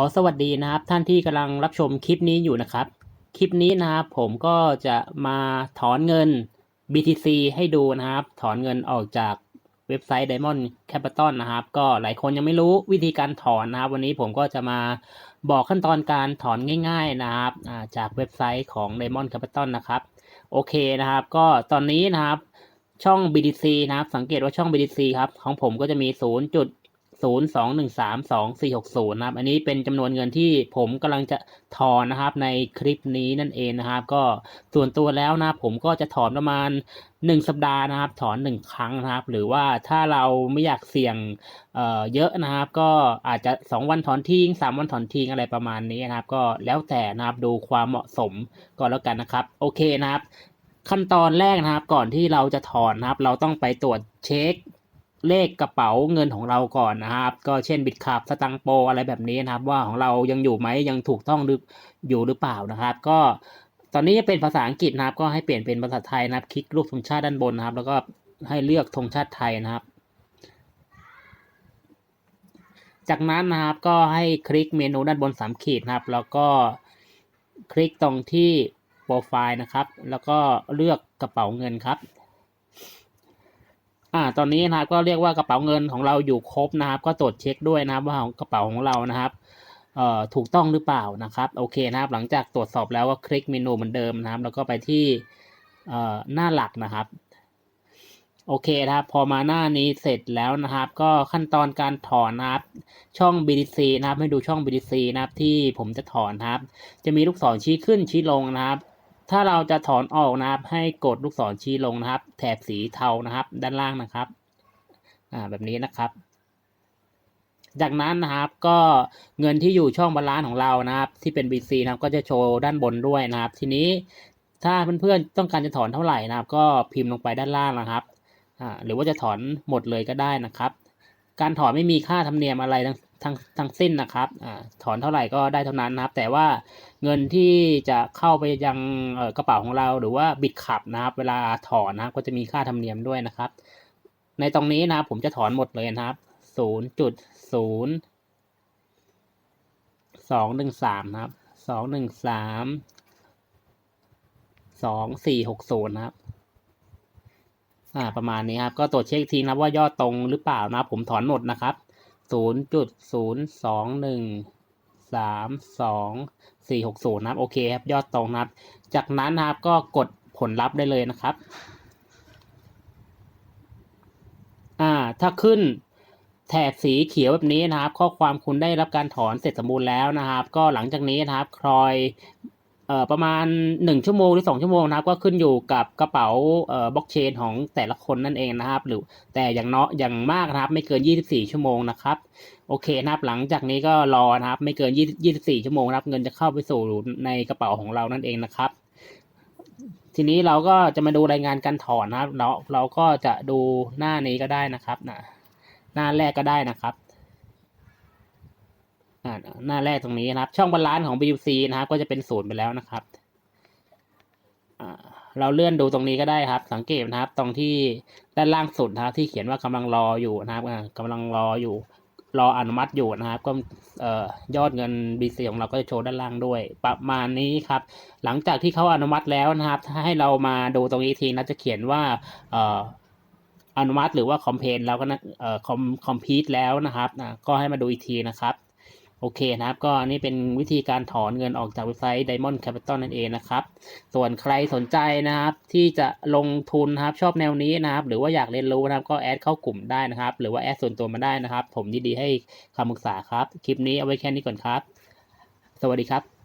ขอสวัสดีนะครับ ท่านที่กำลังรับชมคลิปนี้อยู่นะครับ คลิปนี้นะครับผมก็จะมาถอนเงิน BTC ให้ดูนะครับ ถอนเงินออกจากเว็บไซต์ Diamond Capital นะครับ ก็หลายคนยังไม่รู้วิธีการถอนนะครับ วันนี้ผมก็จะมาบอกขั้นตอนการถอนง่าย ๆนะครับจากเว็บไซต์ของ Diamond Capital นะครับ โอเคนะครับ ก็ตอนนี้นะครับช่อง BTC นะครับ สังเกตว่าช่อง BTC ครับของผมก็จะมี 0. ศูนย์สองหนึ่งสามสองสี่หกศูนย์นะครับ อันนี้เป็นจำนวนเงินที่ผมกำลังจะถอนนะครับในคลิปนี้นั่นเองนะครับ ก็ส่วนตัวแล้วนะผมก็จะถอนประมาณหนึ่งสัปดาห์นะครับ ถอนหนึ่งครั้งนะครับ หรือว่าถ้าเราไม่อยากเสี่ยงเอ่อเยอะนะครับ ก็อาจจะสองวันถอนทิ้งสามวันถอนทิ้งอะไรประมาณนี้นะครับ ก็แล้วแต่นะครับดูความเหมาะสมก็แล้วกันนะครับ โอเคนะครับ ขั้นตอนแรกนะครับ ก่อนที่เราจะถอนนะครับ เราต้องไปตรวจเช็ค เลขกระเป๋าเงินของเราก่อนนะครับ ก็เช่นบิตคับสตังโปอะไรแบบนี้นะครับ ว่าของเรายังอยู่ไหมยังถูกต้องหรืออยู่หรือเปล่านะครับ ก็ตอนนี้จะเป็นภาษาอังกฤษนะครับ ก็ให้เปลี่ยนเป็นภาษาไทยนะครับ คลิกรูปธงชาติด้านบนนะครับ แล้วก็ให้เลือกธงชาติไทยนะครับ จากนั้นนะครับก็ให้คลิกเมนูด้านบนสามขีดนะครับ แล้วก็คลิกตรงที่โปรไฟล์นะครับ แล้วก็เลือกกระเป๋าเงินครับ อ่า ตอนนี้นะครับก็เรียกว่ากระเป๋าเงินของเราอยู่ครบนะครับ ก็ตรวจเช็คด้วยนะครับ ว่ากระเป๋าของเรานะครับเอ่อถูกต้องหรือเปล่านะครับ โอเคนะครับ หลังจากตรวจสอบแล้วก็คลิกเมนูเหมือนเดิมนะครับ แล้วก็ไปที่เอ่อหน้าหลักนะครับโอเคนะครับ พอมาหน้านี้เสร็จแล้วนะครับ ก็ขั้นตอนการถอนนะครับ ช่อง BTC นะครับ ให้ดูช่อง BTC นะครับที่ผมจะถอนนะครับ จะมีลูกศรชี้ขึ้นชี้ลงนะครับ ถ้าเราจะถอนออกนะครับ ให้กดลูกศรชี้ลงนะครับ แถบสีเทานะครับ ด้านล่างนะครับอ่าแบบนี้นะครับ จากนั้นนะครับก็เงินที่อยู่ช่องบาลานซ์ของเรานะครับ ที่เป็น BC นะครับก็จะโชว์ด้านบนด้วยนะครับ ทีนี้ถ้าเพื่อนๆต้องการจะถอนเท่าไหร่นะครับ ก็พิมพ์ลงไปด้านล่างนะครับอ่าหรือว่าจะถอนหมดเลยก็ได้นะครับ การถอนไม่มีค่าธรรมเนียมอะไร ทั้งทั้งสิ้นนะครับอถอนเท่าไหร่ก็ได้เท่านั้นนะครับ แต่ว่าเงินที่จะเข้าไปยังกระเป๋าของเราหรือว่าบิตขับนะครับ เวลาถอนนะครับก็จะมีค่าธรรมเนียมด้วยนะครับ ในตรงนี้นะครับผมจะถอนหมดเลยนะครับศูนย์จุดศูนย์สองหนึ่งสามนะครับสองหนึ่งสามสองสี่หกศูนย์นะครับอ่าประมาณนี้ครับ ก็ตรวจเช็คอีกทีนะว่ายอดตรงหรือเปล่านะผมถอนหมดนะครับ ศูนย์จุดศูนย์สองหนึ่งสามสองสี่หกศูนย์นะครับ โอเคครับ ยอดตรงนะครับ จากนั้นนะครับก็กดผลลัพธ์ได้เลยนะครับ อ่า ถ้าขึ้นแถบสีเขียวแบบนี้นะครับ ข้อความคุณได้รับการถอนเสร็จสมบูรณ์แล้วนะครับ ก็หลังจากนี้นะครับคอย ประมาณหนึ่งชั่วโมงหรือสองชั่วโมงนะครับ ก็ขึ้นอยู่กับกระเป๋าบล็อกเชนของแต่ละคนนั่นเองนะครับ หรือแต่อย่างเนาะอย่างมากนะครับ ไม่เกิน 24 ชั่วโมงนะครับโอเคนะครับ หลังจากนี้ก็รอนะครับ ไม่เกิน 24 ชั่วโมงนะครับ เงินจะเข้าไปสู่ในกระเป๋าของเรานั่นเองนะครับ ทีนี้เราก็จะมาดูรายงานการถอนนะครับเราเราก็จะดูหน้านี้ก็ได้นะครับนะหน้าแรกก็ได้นะครับ หน้าแรกตรงนี้นะครับ ช่องบาลานซ์ของ BUC นะครับ ก็จะเป็นศูนย์ไปแล้วนะครับเราเลื่อนดูตรงนี้ก็ได้ครับ สังเกตนะครับ ตรงที่ด้านล่างสุดนะครับ ที่เขียนว่ากำลังรออยู่นะครับอ่ากำลังรออยู่ รออนุมัติอยู่นะครับ ก็ยอดเงิน BC ของเราก็จะโชว์ด้านล่างด้วย ประมาณนี้ครับ หลังจากที่เขาอนุมัติแล้วนะครับ ถ้าให้เรามาดูตรงนี้ทีนะจะเขียนว่าอนุมัติหรือว่าคอมเพนแล้วก็นะเอ่อคอมคอมพีทแล้วนะครับก็ให้มาดูอีกทีนะครับ โอเคนะครับ ก็อันนี้เป็นวิธีการถอนเงินออกจากเว็บไซต์ Diamond Capital นั่นเองนะครับ ส่วนใครสนใจนะครับ ที่จะลงทุนนะครับชอบแนวนี้นะครับ หรือว่าอยากเรียนรู้นะครับ ก็แอดเข้ากลุ่มได้นะครับ หรือว่าแอดส่วนตัวมาได้นะครับ ผมยินดีให้คำปรึกษาครับ คลิปนี้เอาไว้แค่นี้ก่อนครับ สวัสดีครับ